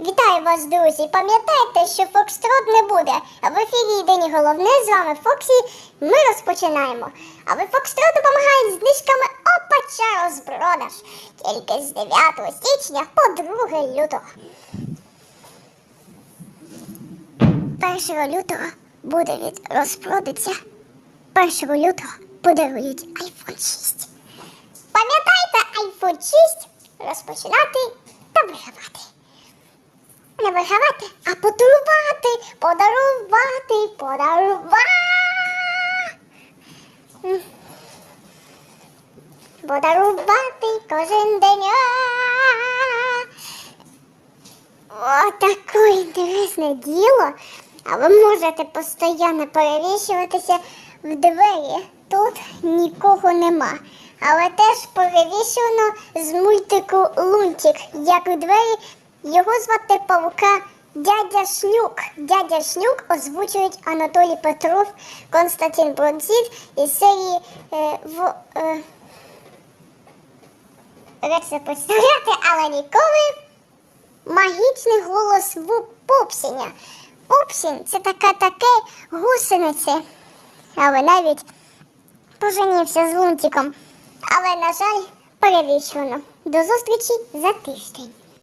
Вітаю вас, друзі! Пам'ятайте, що Фокстрот не буде. В ефірі єдині головне з вами Фоксі. Ми розпочинаємо. А ви Фокстрот допомагають знижками Опача розпродаж. Тільки з 9 січня по 2 лютого. 1 лютого буде від розпродаться. 1 лютого подарують iPhone 6. Пам'ятайте iPhone 6 розпочинати та вигравати. Не вигравати, а подарувати, подарувати, подарувати. Подарувати кожен день. О, таке інтересне діло. А ви можете постійно перевішуватися в двері. Тут нікого нема. Але теж перевішено з мультику Лунтик, як у двері. Його звати Павука Дядя Шлюк. Дядя Шлюк озвучують Анатолій Петров, Константин Бронзит із серії е, в. Е, Речі представляти, але ніколи магічний голос в Пупсіня. Пупсін це така таке гусениця. Але навіть поженівся з лунтиком. Але, на жаль, перевішено. До зустрічі за тиждень.